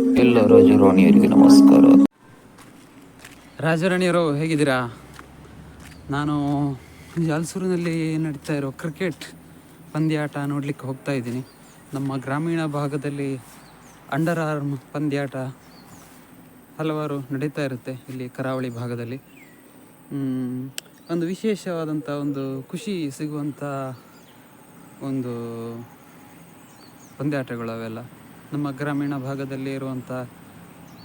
ಎಲ್ಲ ರಾಜರಾಣಿಯರಿಗೆ ನಮಸ್ಕಾರ. ರಾಜರಾಣಿಯವರು ಹೇಗಿದ್ದೀರಾ? ನಾನು ಜಾಲ್ಸೂರಿನಲ್ಲಿ ನಡೀತಾ ಇರೋ ಕ್ರಿಕೆಟ್ ಪಂದ್ಯಾಟ ನೋಡಲಿಕ್ಕೆ ಹೋಗ್ತಾ ಇದ್ದೀನಿ. ನಮ್ಮ ಗ್ರಾಮೀಣ ಭಾಗದಲ್ಲಿ ಅಂಡರ್ ಆರ್ಮ್ ಪಂದ್ಯಾಟ ಹಲವಾರು ನಡೀತಾ ಇರುತ್ತೆ ಇಲ್ಲಿ ಕರಾವಳಿ ಭಾಗದಲ್ಲಿ. ಒಂದು ವಿಶೇಷವಾದಂಥ ಒಂದು ಖುಷಿ ಸಿಗುವಂಥ ಒಂದು ಪಂದ್ಯಾಟಗಳು ಅವೆಲ್ಲ. ನಮ್ಮ ಗ್ರಾಮೀಣ ಭಾಗದಲ್ಲಿ ಇರುವಂಥ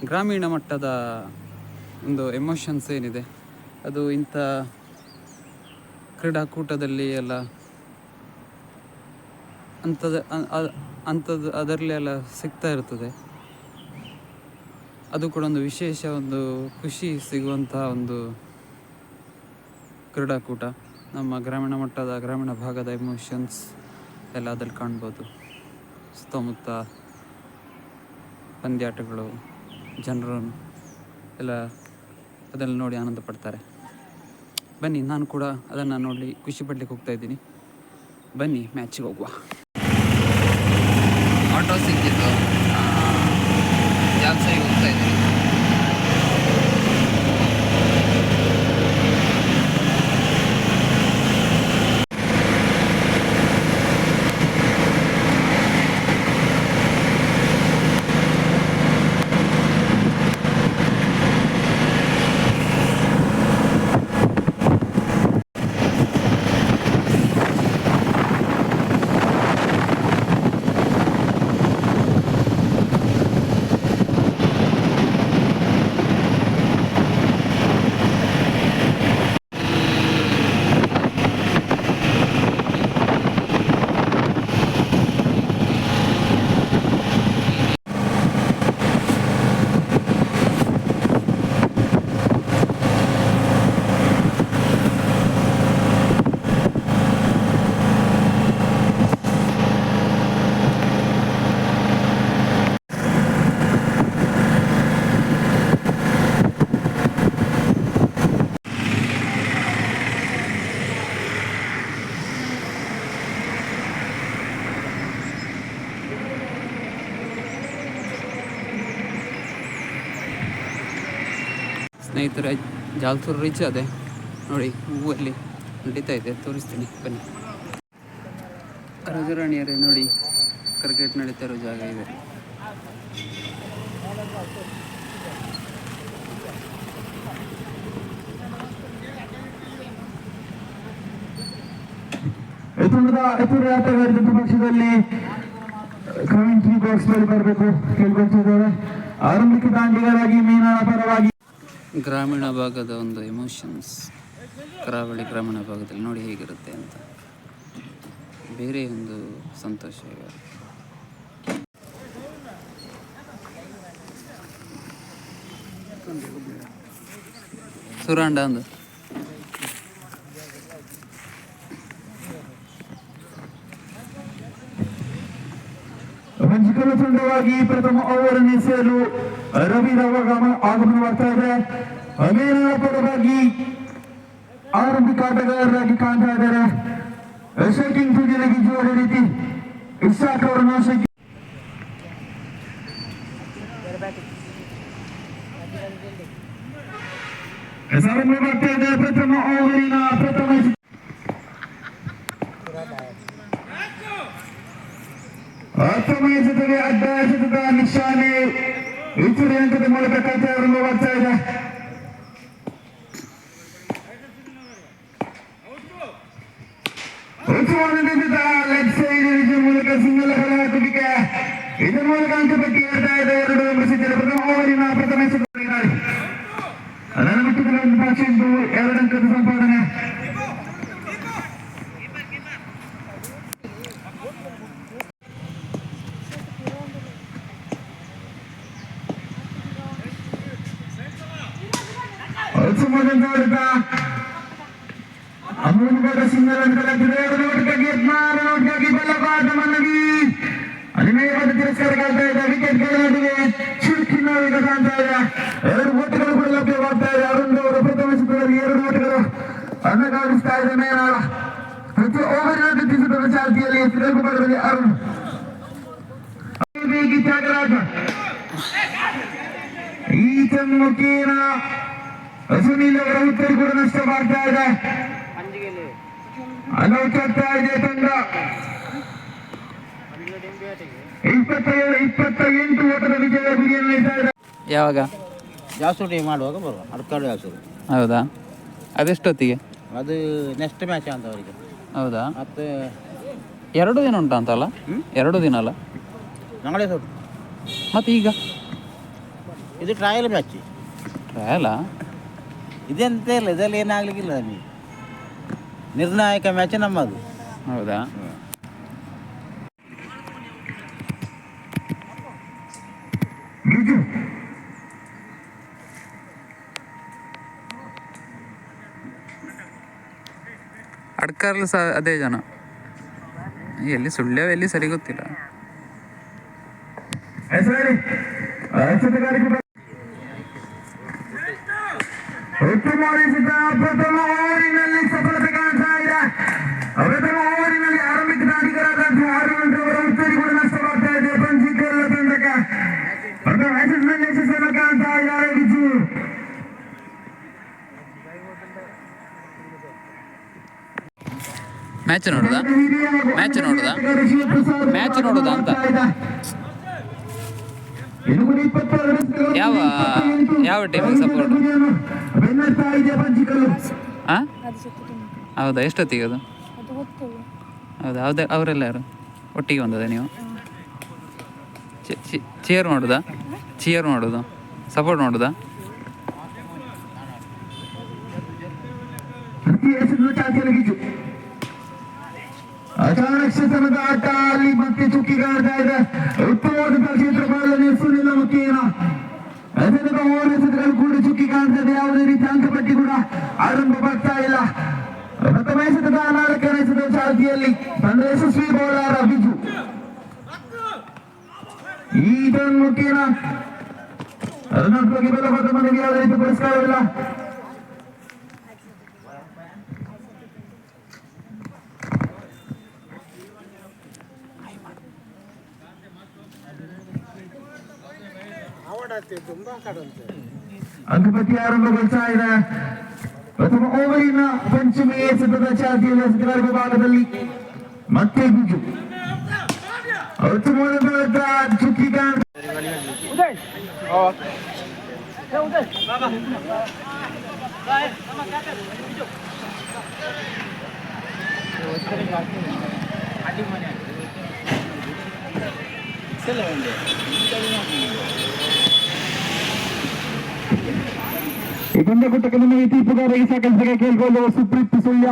ಗ್ರಾಮೀಣ ಮಟ್ಟದ ಒಂದು ಎಮೋಷನ್ಸ್ ಏನಿದೆ, ಅದು ಇಂಥ ಕ್ರೀಡಾಕೂಟದಲ್ಲಿ ಎಲ್ಲ ಅಂಥದ್ದು ಅಂಥದ್ದು ಅದರಲ್ಲಿ ಎಲ್ಲ ಸಿಗ್ತಾ ಇರ್ತದೆ. ಅದು ಕೂಡ ಒಂದು ವಿಶೇಷ ಒಂದು ಖುಷಿ ಸಿಗುವಂತಹ ಒಂದು ಕ್ರೀಡಾಕೂಟ. ನಮ್ಮ ಗ್ರಾಮೀಣ ಮಟ್ಟದ, ಗ್ರಾಮೀಣ ಭಾಗದ ಎಮೋಷನ್ಸ್ ಎಲ್ಲ ಅದರಲ್ಲಿ ಕಾಣ್ಬೋದು. ಸುತ್ತಮುತ್ತ ಪಂದ್ಯಾಟಗಳು, ಜನರು ಎಲ್ಲ ಅದನ್ನು ನೋಡಿ ಆನಂದ ಪಡ್ತಾರೆ. ಬನ್ನಿ, ನಾನು ಕೂಡ ಅದನ್ನು ನೋಡಿ ಖುಷಿ ಪಡ್ಲಿಕ್ಕೆ ಹೋಗ್ತಾ ಇದ್ದೀನಿ. ಬನ್ನಿ ಮ್ಯಾಚಿಗೆ ಹೋಗುವ. ಆಟೋ ಸಿಕ್ಕಿದ್ದು. ಜಾಲ್ಸಾಗಿ ಹೋಗ್ತಾ ಇದ್ದೀನಿ. ಸ್ನೇಹಿತರೆ ಜಾಲ್ಸೂರು ರೀಚ್ ಅದೇ. ನೋಡಿ, ಹೂವಲ್ಲಿ ನಡೀತಾ ಇದೆ. ತೋರಿಸ್ತೀನಿ, ಬನ್ನಿ. ರಾಜರಾಣಿಯರೇ, ನೋಡಿ ಕ್ರಿಕೆಟ್ ನಡೀತಾ ಇರೋ ಜಾಗ ಇದೆ. ಪಕ್ಷದಲ್ಲಿ ಕಮೆಂಟ್ರಿ ಬಾಕ್ಸ್ ಬರಬೇಕು. ಕೇಳ್ಕೊಳ್ತಿದ್ದಾರೆ. ಆರಂಭಿಕ ದಾಂಡಿಗರಾಗಿ ಮೀನಾಳ ಪರವಾಗಿ ಗ್ರಾಮೀಣ ಭಾಗದ ಒಂದು ಎಮೋಷನ್ಸ್ ಕರಾವಳಿ ಗ್ರಾಮೀಣ ಭಾಗದಲ್ಲಿ ನೋಡಿ ಹೇಗಿರುತ್ತೆ ಅಂತ. ಬೇರೆ ಒಂದು ಸಂತೋಷ ಇವಾಗ ಸುರಾಂಡ ಅಂದು ವಂಚಿಕರ ತಂಡವಾಗಿ ಪ್ರಥಮ ಓವರ್ ಎಸೆಯಲು ರವಿ ರವಗಮ ಆಗಮನವಾಗ್ತಾ ಇದೆ. ಮೀನಾಳ ಪರವಾಗಿ ಆರಂಭಿಕ ಆಟಗಾರರಾಗಿ ಕಾಣ್ತಾ ಇದ್ದಾರೆ. ಶೇಕಿಂಗ್ ತುದಿಯಲ್ಲಿ ಜೋಡಿ ರೀತಿ ಇಶಾಕ್ ಅವರನ್ನು ಶೇಕಿಂಗ್ ಸಾರಂಭ ಬರ್ತಾ ಇದೆ ಪ್ರಥಮ ಓವರಿನ ಪ್ರಥಮ ಎಸೆ- ಪ್ರಥಮ ಎಸೆತದಲ್ಲಿ ಅಡ್ಡ ಎಸೆತದ ನಿಶಾನೆ ಹೆಚ್ಚುವರಿ ಅಂಕದ ಮೂಲಕ ಕಥೆ ಆರಂಭವಾಗ್ತಾ ಇದೆ ಉತ್ತಮವಾದ ಲೆಗ್ ಸೈಡ್ ಮೂಲಕ ಸಿಂಗಲ್ ಹೊರ ಹಾಕುವಿಕೆ ಇದರ ಮೂಲಕ ಅಂಕ ಪಟ್ಟಿ ಏರ್ತಾ ಇದೆ ಎರಡು ಎಂಬಸಿದ್ದಾರೆ ಪ್ರಥಮ ಓವರಿನ ಪ್ರಥಮ ಎಸೆತಗಳಿದ್ದಾರೆ ಅದನ್ನು ಬಿಟ್ಟು ಕೆಲವೊಂದು ಭಾಷೆದ್ದು ಎರಡು ಅಂಕದ ಸಂಪಾದನೆ ಮೇನಾಳ ಪ್ರತಿ ಓವರ್ ದಿಟ್ಟಿಸಿದ ಚಾಲ್ತಿಯಲ್ಲಿ ಸಿರಗುಬಾರದಲ್ಲಿ ಅರುಣ್. ವೇಗಿ ತ್ಯಾಗರಾಜ. ಈ ಸುನೀಲ್ ಅವರ ಉತ್ತರ ಕೂಡ ನಷ್ಟವಾಗ್ತಾ ಇದೆ. ಅನೌಚಾಗ್ತಾ ಇದೆ ತಂಡ. ಇಪ್ಪತ್ತೇಳು ಇಪ್ಪತ್ತ ಎಂಟು ಓಟದ ವಿಜಯ ಇದೆ. ಯಾವಾಗ? ಜಾಸ್ತಿ ಮಾಡುವಾಗ ಬರುವ ಅರ್ಕಾಡು ಜಾಸ್ತಿ ಹೌದಾ? ಅದೆಷ್ಟೊತ್ತಿಗೆ? ಅದು ನೆಕ್ಸ್ಟ್ ಮ್ಯಾಚ್ ಅಂತ ಅವರಿಗೆ. ಹೌದಾ? ಮತ್ತೆ ಎರಡು ದಿನ ಉಂಟಾ ಅಂತಲ್ಲ? ಎರಡು ದಿನ ಅಲ್ಲ? ನಾಳೆ ಸೌಟ್. ಮತ್ತೆ ಈಗ? ಇದು ಟ್ರಯಲ್ ಮ್ಯಾಚ್ ಟ್ರಯಲಾ ಇದೆಂತ ಇಲ್ಲ ಇದರಲ್ಲಿ ಏನಾಗ್ಲಿಕ್ಕಿಲ್ಲ ನಮಗೆ. ನಿರ್ಣಾಯಕ ಮ್ಯಾಚ್ ನಮ್ಮದು. ಹೌದಾ? ಅಡ್ಕಾರ್ಲು ಸಹ ಅದೇ ಜನ. ಎಲ್ಲಿ ಸುಳ್ಳ್ಯವ ಎಲ್ಲಿ ಸರಿ ಗೊತ್ತಿಲ್ಲ. ಪ್ರಥಮ ಓವರಿನಲ್ಲಿ ಸಫಲತೆ ಕಾಣ್ತಾ ಇದೆ ಪ್ರಥಮ ಓವರಿನಲ್ಲಿ ಆರಂಭಿಕ ದಾಳಿಗರಾದಂತಹ ಹನುಮಂತ ಅವರ ಉತ್ತರಿ ಕೂಡ ನಷ್ಟವಾಗ್ತಾ ಇದೆ ಪಂಚೀಕರಣ ತಂಡಕ್ಕೆ ಪ್ರಥಮ ಮ್ಯಾಚಸ್ನಲ್ಲಿ ಯಶಸ್ಸನ್ನು ಕಾಣ್ತಾ ಇದ್ದಾರೆ ಬಿಜು ಮ್ಯಾಚ್ ನೋಡುದಾ? ಮ್ಯಾಚ್ ನೋಡುದಾ? ಮ್ಯಾಚ್ ನೋಡುದಾ ಅಂತ. ಯಾವ ಯಾವ ಟೀಮ್ ಸಪೋರ್ಟ್ ಹಾಂ ಹೌದಾ, ಎಷ್ಟೊತ್ತಿಗೆ ಅದು? ಹೌದಾ ಹೌದಾ ಅವರೆಲ್ಲ ಯಾರು ಒಟ್ಟಿಗೆ ಬಂದದ ನೀವು? ಚೇರ್ ಮಾಡೋದಾ? ಚೇರ್ ಮಾಡೋದು. ಸಪೋರ್ಟ್ ಮಾಡೋದಾ? ಚಾಚಲಗಿಜು ಅಚಾನಕ್ಷತನದ ಆಟ ಅಲ್ಲಿ ಮತ್ತೆ ಚುಕ್ಕಿಗಾಡ್ತಾ ಇದೆ ಉತ್ತಮವಾದಂತಹ ಕ್ಷೇತ್ರಪಾಲನೆ ಸುನಿಲ ಮುಖೇನ ಎಸೆದ ಓವರ್ ಎಸೆತಗಳು ಕೂಡ ಚುಕ್ಕಿ ಕಾಣ್ತದೆ ಯಾವುದೇ ರೀತಿ ಅಂಕಪಟ್ಟಿ ಕೂಡ ಆರಂಭವಾಗ್ತಾ ಇಲ್ಲ ಪ್ರಥಮ ಎಸೆತದ ನಾಲ್ಕನೇ ಎಸೆದ ಚಾಲ್ತಿಯಲ್ಲಿ ತಂಡ ಯಶಸ್ವಿ ಬೌಲರ್ ಬಿಜು ಈ ಮುಖೇನ ಅದನ್ನೊಟ್ಟಿಗೆ ಬಲವಾದ ಮನೆಗೆ ಯಾವುದೇ ರೀತಿ ಪುರಸ್ಕಾರವಿಲ್ಲ ಅಂಕಪಟ್ಟಿ ಆರಂಭಗೊಳ್ತಾ ಇದೆ ಪ್ರಥಮ ಓವರಿನ ಪಂಚಮಿ ಎಸೆತದ ಚಾತಿಯಲ್ಲಿ ಎಸೆತಗಾರ ವಿಭಾಗದಲ್ಲಿ ಮತ್ತೆ ಬಿಜು ಉತ್ತಮವಾದ ಚುಕ್ಕಿ ಕಾಣ್ತ ಈ ಪಂದ್ಯಕೂಟಕ್ಕೆ ನಮ್ಮ ಈ ತೀರ್ಪುಗಾರ ಈ ಕೆಲಸಕ್ಕೆ ಕೇಳ್ಕೊಂಡು ಸುಪ್ರೀತ್ ಸುಳ್ಯ.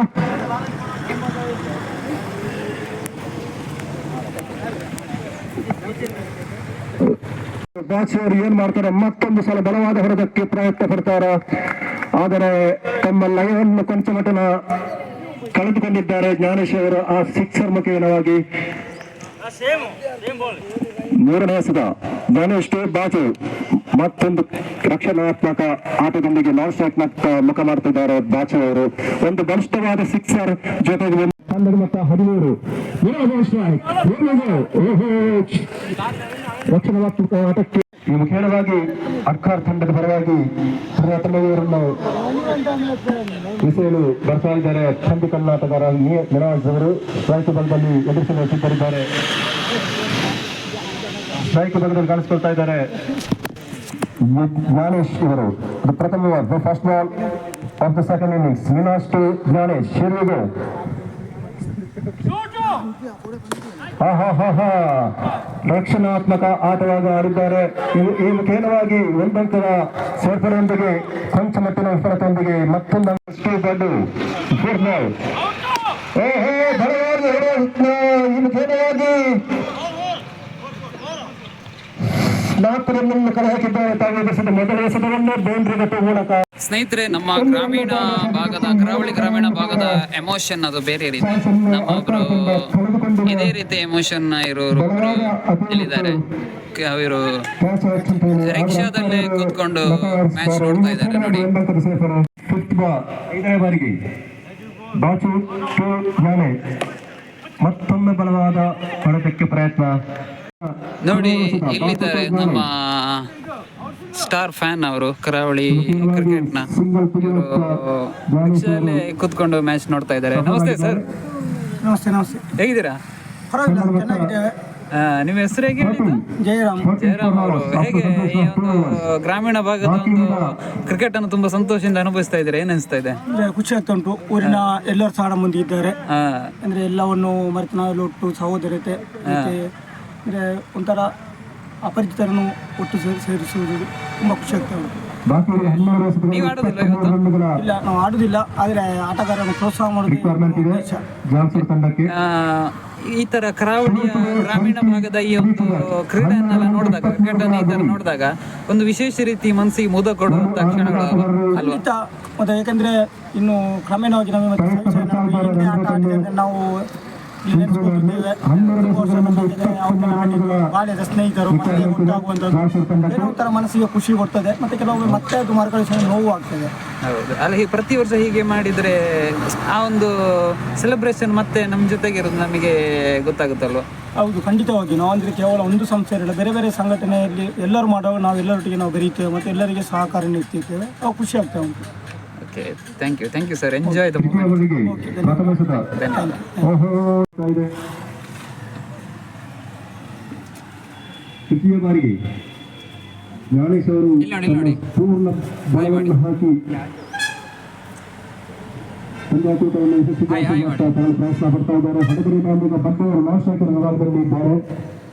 ಬಾಚಿಯವರು ಏನ್ ಮಾಡ್ತಾರೆ? ಮತ್ತೊಂದು ಸಲ ಬಲವಾದ ಹೊಡೆದಕ್ಕೆ ಪ್ರಯತ್ನ ಪಡ್ತಾರ. ಆದರೆ ತಮ್ಮ ಲಯವನ್ನು ಕೊಂಚ ಮಟನ ಕಳೆದುಕೊಂಡಿದ್ದಾರೆ ಜ್ಞಾನೇಶ್ ಅವರು. ಆ ಸಿಕ್ಸರ್ ಮುಖೇನವಾಗಿ. ಮೂರನೇ ಎಸೆದ ಜ್ಞಾನೇಶ್ ಬಾಜು. ಮತ್ತೊಂದು ರಕ್ಷಣಾತ್ಮಕ ಆಟದೊಂದಿಗೆ ನಾನ್ ಸ್ಟ್ರೈಕ್ ಮುಖ ಮಾಡ್ತಿದ್ದಾರೆ ಬಾಚು ಅವರು. ಒಂದು ಬಲಿಷ್ಠವಾದ ಸಿಕ್ಸರ್ ಜೊತೆಗೆ ಒಂದು ಹನ್ನೆರಡು ಹದಿಮೂರು. ರಕ್ಷಣಾತ್ಮಕ ಆಟಕ್ಕೆ ಈ ಮುಖೇಡವಾಗಿ ಅರ್ಕಾರ್ ತಂಡದ ಪರವಾಗಿ ಪ್ರಥಮವರನ್ನು ವಿಸೇಲು ಬರ್ತಾ ಇದ್ದಾರೆ. ಚಂದಿ ಕರ್ನಾಟಕರ ಅವರು ಸ್ಟ್ರೈಕ್ ಬಲದಲ್ಲಿ ಎದುರಿಸಲು ಸಿದ್ಧರಿದ್ದಾರೆ. ಸ್ಟ್ರೈಕ್ ಬಲದಲ್ಲಿ ಕಾಣಿಸ್ಕೊಳ್ತಾ ಇದ್ದಾರೆ. ಜ್ಞಾನೇಶ್ ಇವರು. ಇದು the first ball of the second innings Vinash to Jnanesh ಶಿರ್ವಿಗೆ ರಕ್ಷಣಾತ್ಮಕ ಆಟವಾಗಿ ಆಡಿದ್ದಾರೆ. ಈ ಮುಖೇನವಾಗಿ ಒಂದಂತರ ಸೇರ್ಪಡೆಯೊಂದಿಗೆ ಕೊಂಚ ಮಟ್ಟಿನ ವಿಫಲತೆಯೊಂದಿಗೆ ಮತ್ತೊಂದು ದೊಡ್ಡ. ಈ ಮುಖೇನವಾಗಿ ನಾಲ್ಕು ರನ್ನನ್ನು ಕಲೆ ಹಾಕಿದ್ದಾರೆ. ತಾವು ಎದುರಿಸಿದ ಮೊದಲ ಎಸೆತವನ್ನು ಬೌಂಡ್ರಿ ಗಟ್ಟು ಮೂಲಕ ಸ್ನೇಹಿತರೆ ನಮ್ಮ ಗ್ರಾಮೀಣ ಭಾಗದ ಕರಾವಳಿ ಗ್ರಾಮೀಣ ಭಾಗದ ಎಮೋಷನ್ ಅದು ಬೇರೆ ರೀತಿ. ನಮ್ಮ ಒಬ್ರು ಇದೇ ರೀತಿ ಎಮೋಷನ್ ಇರೋರು ಹೇಳಿದ್ದಾರೆ ಅವರು ರಿಕ್ಷಾದಲ್ಲಿ ಕೂತ್ಕೊಂಡು ಮ್ಯಾಚ್ ನೋಡ್ತಾ ಇದ್ದಾರೆ ನೋಡಿ. ಐದನೇ ಬಾರಿಗೆ ಬಾಚು ಮತ್ತೊಮ್ಮೆ ಬಲವಾದ ಹೊಡೆತಕ್ಕೆ ಪ್ರಯತ್ನ. ನೋಡಿ ಇಲ್ಲಿದ್ದಾರೆ ನಮ್ಮ ಸ್ಟಾರ್ ಫ್ಯಾನ್ ಅವರು ಕರಾವಳಿ ಕ್ರಿಕೆಟ್ನ ಇವರು ಕೂತ್ಕೊಂಡು ಮ್ಯಾಚ್ ನೋಡ್ತಾ ಇದ್ದಾರೆ. ನಮಸ್ತೆ ಸರ್. ನಮಸ್ತೆ ನಮಸ್ತೆ. ಹೇಗಿದ್ದೀರಾ? ನಿಮ್ಮ ಹೆಸರು ಹೇಗೆ ಹೇಳಿದ್ದು? ಜಯರಾಮ್. ಜಯರಾಮ್ ಅವರು ಹೇಗೆ ಈ ಒಂದು ಗ್ರಾಮೀಣ ಭಾಗದ ಒಂದು ಕ್ರಿಕೆಟ್ ಅನ್ನು ತುಂಬಾ ಸಂತೋಷದಿಂದ ಅನುಭವಿಸ್ತಾ ಇದ್ದಾರೆ? ಏನ್ ಅನಿಸ್ತಾ ಇದೆ? ಅಂದ್ರೆ ಖುಷಿ ಆಗ್ತಾ ಉಂಟು. ಊರಿನ ಎಲ್ಲರೂ ಸಹ ಮುಂದೆ ಇದ್ದಾರೆ. ಅಂದ್ರೆ ಎಲ್ಲವನ್ನು ಮರೆತು ನಾವೆಲ್ಲ ಒಟ್ಟು ಸಹೋದರತೆ ಅಂದ್ರೆ ಒಂಥರ ಅಪರಿಚಿತರನ್ನು ಒಟ್ಟು ಸೇರಿ ಸೇರಿಸುವುದು ತುಂಬ ಖುಷಿ ಆಗ್ತಾ ಉಂಟು. ನೀವು ಆಡೋದಿಲ್ಲ ಇವತ್ತು? ಇಲ್ಲ ನಾವು ಆಡುದಿಲ್ಲ ಆದರೆ ಆಟಗಾರರನ್ನು ಪ್ರೋತ್ಸಾಹ ಮಾಡೋದು ಉದ್ದೇಶ. ಆ, ಈ ತರ ಕರಾವಳಿಯ ಗ್ರಾಮೀಣ ಭಾಗದ ಈ ಒಂದು ಕ್ರೀಡೆಯನ್ನೆಲ್ಲ ನೋಡಿದಾಗ ಕ್ರಿಕೆಟನ್ನು ಈ ತರ ನೋಡಿದಾಗ ಒಂದು ವಿಶೇಷ ರೀತಿ ಮನಸ್ಸಿಗೆ ಮುದ ಕೊಡುವಂತ ಕ್ಷಣಗಳು ಅಲ್ವಾ? ಖಂಡಿತ ಮತ್ತೆ ಯಾಕಂದ್ರೆ ಇನ್ನು ಕ್ರಮೇಣವಾಗಿ ನಮಗೆ ಮತ್ತೆ ಸವಿ ಸವಿ ನಾವು ಈ ಹಿಂದೆ ಆಟ ಆಡಿದ್ರೆ ನಾವು ಬಾಲ್ಯದ ಸ್ನೇಹಿತರು ಮತ್ತೆ ಒಟ್ಟಾಗುವಂಥದ್ದು ಏನೋ ಒಂಥರ ಮನಸ್ಸಿಗೆ ಖುಷಿ ಕೊಡ್ತದೆ ಮತ್ತೆ ಕೆಲವೊಮ್ಮೆ ಮತ್ತೆ ಅದು ನೋವು ಆಗ್ತದೆ ಹೌದು. ಅಲ್ಲ ಹೀಗೆ ಪ್ರತಿ ವರ್ಷ ಹೀಗೆ ಮಾಡಿದ್ರೆ ಆ ಒಂದು ಸೆಲೆಬ್ರೇಷನ್ ಮತ್ತೆ ನಮ್ಮ ಜೊತೆಗೆ ಇರೋದು ನಮಗೆ ಗೊತ್ತಾಗುತ್ತಲ್ವಾ? ಹೌದು ಖಂಡಿತವಾಗಿ. ನಾವು ಅಂದ್ರೆ ಕೇವಲ ಒಂದು ಸಂಸ್ಥೆ ಇಲ್ಲ ಬೇರೆ ಬೇರೆ ಸಂಘಟನೆಯಲ್ಲಿ ಎಲ್ಲರೂ ಮಾಡುವಾಗ ನಾವು ಎಲ್ಲರೊಟ್ಟಿಗೆ ನಾವು ಬೆರೀತೇವೆ ಮತ್ತೆ ಎಲ್ಲರಿಗೆ ಸಹಕಾರ ನೀಡ್ತಿರ್ತೇವೆ. ನಾವು ಖುಷಿ ಆಗ್ತಾ ಉಂಟು. Okay thank you thank you sir enjoy the ತೃತೀಯ ಬಾರಿಗೆ ಜ್ಞಾನೇಶ್ ಅವರು. ಪೂರ್ಣ ಬಾಯವನ್ನು ಹಾಕಿ ಪಂದ್ಯಾಕೂಟವನ್ನು ಯಶಸ್ವಿಗೊಳಿಸುವಂತ ತಾವು ಪ್ರಯತ್ನ ಪಡ್ತಾ ಇದ್ದಾರೆ ಹಡಗರಿ ಬಾಂಧವ ಬಂದವರು ಲಾಸ್ಟ್ ಹಾಕಿದ ವಿಭಾಗದಲ್ಲಿ ಇದ್ದಾರೆ.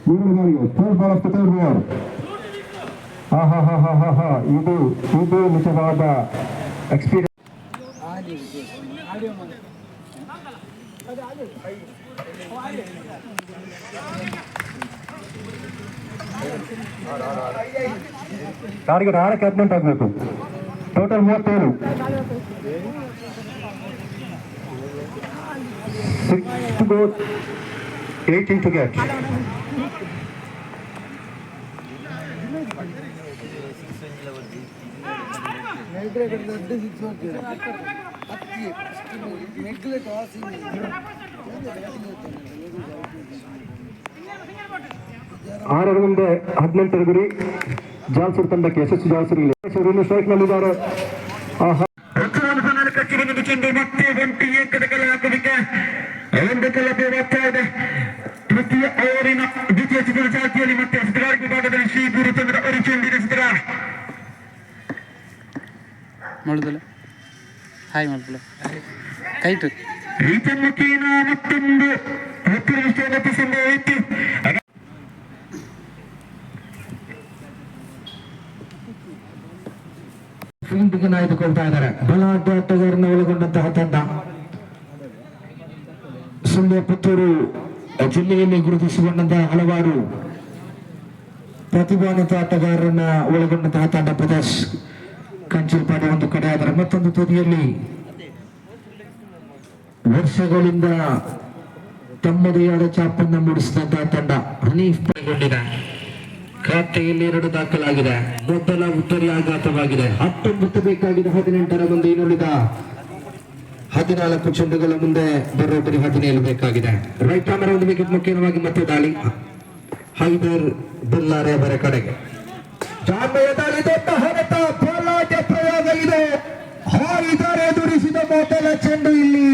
ಮೂರನೇ ಬಾರಿಗೆ third ball of third over ಹಾ ಹಾ ಹಾ ಹಾ ಹಾ ಹಾ ಇದು ಇದು ನಿಜವಾದ ಎಕ್ಸ್ಪೀರಿಯನ್ಸ್ టార్గెట్ ఆడ క్యాప్టెన్ తగ్గదు టోటల్ మూవత్తు ఏడు six to go eight into catch knight rider six వచ్చారు ಟು ಗೆಟ್ ಆರರ ಮುಂದೆ ಹದಿನೆಂಟರ ಗುರಿ ಜಾಲ್ಸೂರ್ ತಂಡಕ್ಕೆ ಯಶಸ್ವಿ ಜಾಲ್ಸೂರಿಗೆ ಇನ್ನು ಸ್ಟ್ರೈಕ್ ನಲ್ಲಿದ್ದಾರೆ ಆಹಾ ಕಚ್ಚಿಕೊಂಡು ಚೆಂಡು ಮತ್ತೆ ಗಂಟಿ ಏಕದ ಕಲೆ ಹಾಕೋದಕ್ಕೆ ಒಂದು ಕಲಪೆ ಬರ್ತಾ ಇದೆ ತೃತೀಯ ಓವರಿನ ದ್ವಿತೀಯ ಚಿತ್ರ ಜಾತಿಯಲ್ಲಿ ಮತ್ತೆ ಹಸ್ತಗಾರ ವಿಭಾಗದಲ್ಲಿ ಶ್ರೀ ಗುರುಚಂದ್ರ ಅರಿಚಂದಿನ ಚಿತ್ರ ಮಾಡುದಿಲ್ಲ ಹಾಯ್ ಮಾಡ್ಬಿಡ ಕೈಟು ಇದ್ದಾರೆ ಬಲಾಢ್ಯ ಆಟಗಾರನ ಒಳಗೊಂಡಂತಹ ತಂಡ ಸುಳ್ಯ ಪುತ್ತೂರು ಜಿಲ್ಲೆಯಲ್ಲಿ ಗುರುತಿಸಿಕೊಂಡಂತಹ ಹಲವಾರು ಪ್ರತಿಭಾನ್ವಿತ ಆಟಗಾರರನ್ನ ಒಳಗೊಂಡಂತಹ ತಂಡ ಪ್ರದೇಶ್ ಕಂಚಿಲ್ಪಾಡಿ ಒಂದು ಕಡೆ ಆದರೆ ಮತ್ತೊಂದು ತುದಿಯಲ್ಲಿ ವರ್ಷಗಳಿಂದ ತಮ್ಮದೇ ಆದ ಚಾಪನ್ನ ಮೂಡಿಸಿದಂತಹ ತಂಡ ಹನೀಫ್ ಪೈಗೊಂಡಿದೆ ಖಾತೆಯಲ್ಲಿ ಎರಡು ದಾಖಲಾಗಿದೆ. ಮೊದಲ ಉತ್ತರಿ ಆಘಾತವಾಗಿದೆ. ಹತ್ತೊಂಬತ್ತು ಬೇಕಾಗಿದೆ, ಹದಿನೆಂಟರ ಮುಂದೆ ಇನ್ನುಳಿದ ಹದಿನಾಲ್ಕು ಚೆಂಡುಗಳ ಮುಂದೆ ಬರೋಬ್ಬರಿ ಹದಿನೇಳು ಬೇಕಾಗಿದೆ. ರೈಟ್ ಆಮರ ಒಂದು ವಿಕೆಟ್ ಮುಖ್ಯವಾಗಿ ಮತ್ತೆ ದಾಳಿ. ಹೈದರ್ ಬುಲ್ಲಾರೆ ಅವರ ಕಡೆಗೆ. ಜಾಂಬೆಯ ದಾಳಿ ದೊಡ್ಡ ಪೋಲಾಟ ಪ್ರಯೋಗ ಇದೆ ಹಾರಿದರೆ ಎದುರಿಸಿದ ಮೊದಲ ಚೆಂಡು ಇಲ್ಲಿ.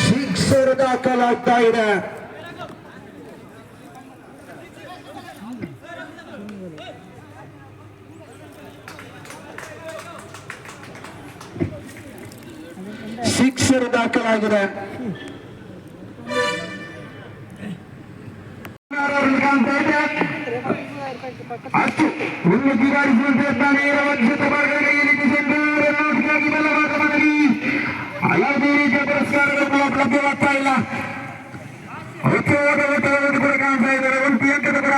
ಸಿಕ್ಸರ್ ದಾಖಲಾಗ್ತಾ ಇದೆ. ಸಿಕ್ಸರ್ ದಾಖಲಾಗಿದೆ. ಅಷ್ಟು ಒಂದು ಗಿರಾಡಿಸುವಂತೆ ಜೊತೆ ಮಾರ್ಗದಲ್ಲಿ ನಿಂತುಕೊಂಡು ಯಾವುದೇ ರೀತಿಯ ಪುರಸ್ಕಾರಗಳು ಲಭ್ಯವಾಗ್ತಾ ಇಲ್ಲ ಉತ್ತಮವಾದ ಓಟಗಳನ್ನು ಕೂಡ ಕಾಣ್ತಾ ಇದ್ದಾರೆ ಒಂದು ಅಂಕದ ಕೂಡ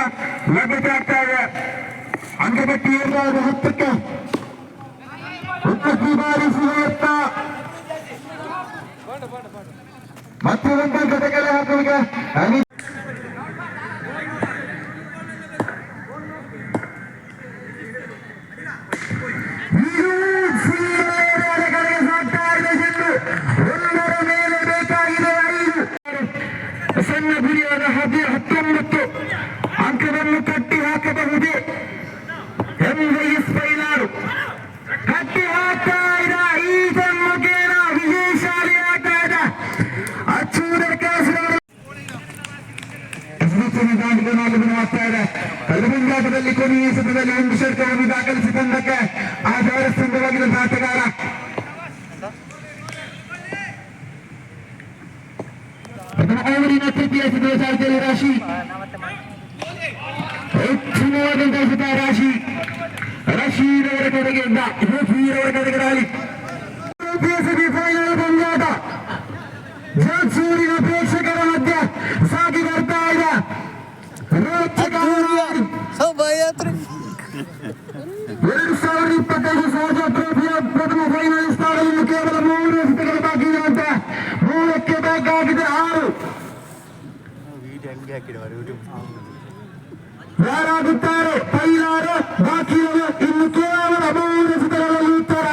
ಲಭ್ಯತೆ ಆಗ್ತಾ ಇದೆ ಅಂಕಪಟ್ಟಿ ಏರ್ಪಾಡು ಹತ್ತಕ್ಕೆ ಉತ್ತಮ ಬಾರಿಸುವ ಯತ್ನ ಮತ್ತೆ ಒಂದು ಅಂಕದ ಕೆಲ ಆಧಾರ ಸ್ತಂಭವಾಗಿದ್ದ ಆಟಗಾರ ಅವರಿನ ತೃತೀಯ ಸತದ ಸಾಧ್ಯತೆ ರಾಶಿ ಉತ್ತಮವಾದಂತಹ ಸುತ ರಾಶಿ ರಶೀದ್ ಅವರ ಕಡೆಗೆಯಿಂದ ಯೂಫೀರ್ ಅವರ ಕಡೆಗೆ ರಾಲಿ ಫೈನಲ್ ಪಂದ್ಯಾಟ ಜೋತ್ಸೂರಿನ ಪ್ರೇಕ್ಷಕರ ಮಧ್ಯೆ ಸಾಗಿ ಬರ್ತಾ ಇದೆ ರೋಚಕ ಎರಡು ಆರು. ಯಾರಾಗುತ್ತಾರೆ? ಪೈಲಾರು ಬಾಕಿ ಇನ್ನು ಕೇವಲ ಮೂರು ಎಸೆತಗಳಲ್ಲಿ ಉತ್ತರ.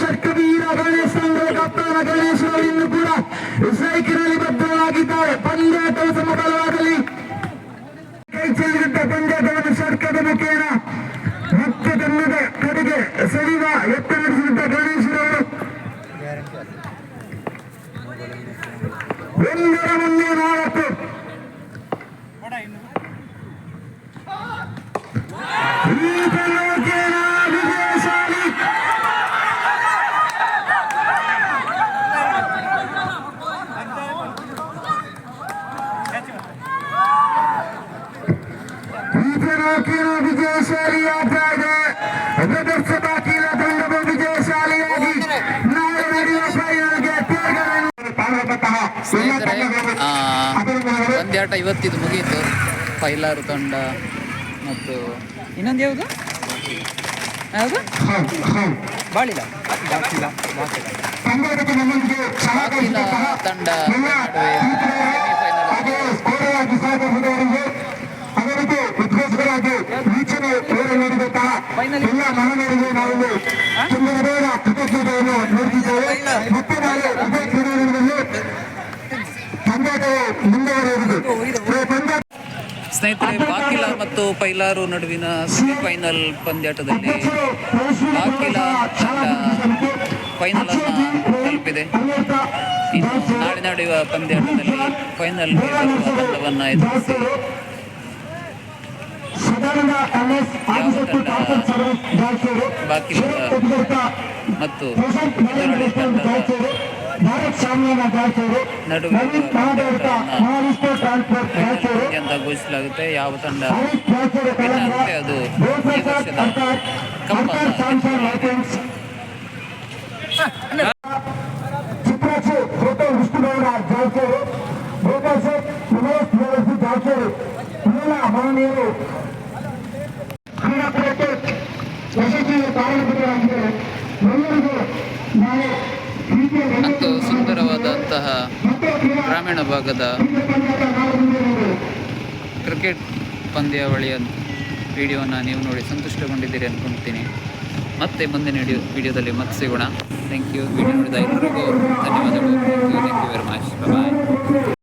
ಷಟ್ಕವೀರ ಗಣೇಶ್ ಕಪ್ತಾನ ಗಣೇಶ್ ಅವರು ಇನ್ನು ಕೂಡ ಸೈಕಿನಲ್ಲಿ ಬದ್ಧರಾಗಿದ್ದಾರೆ. ಪಂದ್ಯಾಟವು ಸಮಬಲವಾಗಲಿ ಕೈ ಚೆಲ್ಲಿದ್ದ ಪಂದ್ಯಾಟವನ್ನು ಷಟ್ಕದ ಮುಖೇನ ಮುಖ್ಯ ತನ್ನದ ಕಡೆಗೆ ಸರಿವ, ಎತ್ತ ಗಣೇಶ್ರವರು ಒಂದರ ಮುಂದೆ ನಾಲ್ಕು ಈ ಮುಖೇನ ವಿಜಯಶಾಲಿ ಈತನೋಕಿನ ವಿಜಯಶಾಲಿಯಾಗ್ತಾ ಇದೆ ಪ್ರದರ್ಶ ಬಾಕಿನ ತಂಡವು ವಿಜಯಶಾಲಿಯಾಗಿ ನಾಳೆ ನಡೆಯುವ ಫೈನಲ್ಗೆ ತೇರ್ಗಡೆಯನ್ನು ಪಾಲ್ಗೊಂಡಂತಹ ಎಲ್ಲ ಸ್ನೇಹಿತರೆ ತಂಡಗಳು ಆ, ಅದರ ಮೇಲೆ ಪಂದ್ಯಾಟ ಇವತ್ತಿದು ಮುಗಿಯಿತು. ಪೈಲಾರು ತಂಡ ಮತ್ತು ಇನ್ನೊಂದು ಯಾವುದು? ಯಾವುದು? ಬಾಳಿಲ್ಲ. ಬಾಳಿಲ ತಂಡ ಎಲ್ಲ ಮಹಿಳೆಯರಿಗೆ ನಾವು ತುಂಬದ ಕೃತಜ್ಞತೆಯನ್ನು ನೀಡುತ್ತಿದ್ದೇವೆ ಮತ್ತೆ ನಾಳೆ ಇದೇ. ಕ್ರೀಡಾಂಗಣದಲ್ಲಿ ಪಂದ್ಯಾಟವು ಮುಂದುವರಿಯುವುದು ಸ್ನೇಹಿತರೆ, ಬಾಕಿಲ ಮತ್ತು ಪೈಲಾರು ನಡುವಿನ ಸೆಮಿಫೈನಲ್ ಪಂದ್ಯಾಟದಲ್ಲಿ ಬಾಕಿಲ ತಂಡ ಫೈನಲ್ ಅನ್ನು ತಲುಪಿದೆ. ನಾಳೆ ನಡೆಯುವ ಪಂದ್ಯಾಟದಲ್ಲಿ ಫೈನಲ್ ಬರುವ ತಂಡವನ್ನು ಎದುರಿಸಿ ಬಾಕಿಲ ಮತ್ತು ಭಾರತ್ ಸಾಮ್ಯಾನ ನಡುವೆ ನವೀನ್ ಮಹಾದೇವತ ಮಹಾವಿಷ್ಣು ಟ್ರಾನ್ಸ್ಪೋರ್ಟ್ ಜಾಲ್ಸೂರು ಅಂತ ಘೋಷಿಸಲಾಗುತ್ತೆ ಯಾವ ತಂಡ? ಅದು ಚಿತ್ರಾಕ್ಷಿ ವಿಷ್ಣುಗೌಡ ಉಮೇಶ್ ಮಹನೀಯರು ಯಶಸ್ವಿ ಕಾರಣಕರ್ತರಾಗಿದ್ದಾರೆ ಎಲ್ಲರಿಗೂ ಪ್ರೀತಿಯ ಮತ್ತು ಸುಂದರವಾದಂತಹ ಗ್ರಾಮೀಣ ಭಾಗದ. ಕ್ರಿಕೆಟ್ ಪಂದ್ಯಾವಳಿಯ ವಿಡಿಯೋನ ನೀವು ನೋಡಿ ಸಂತುಷ್ಟಗೊಂಡಿದ್ದೀರಿ ಅಂದ್ಕೊಳ್ತೀನಿ ಮತ್ತೆ ಮುಂದಿನ ವಿಡಿಯೋ ವಿಡಿಯೋದಲ್ಲಿ ಮತ್ತೆ ಸಿಗೋಣ. ಥ್ಯಾಂಕ್ ಯು ವಿಡಿಯೋ ನೋಡಿದ ಎಲ್ಲರಿಗೂ ಧನ್ಯವಾದಗಳು. You thank you very much bye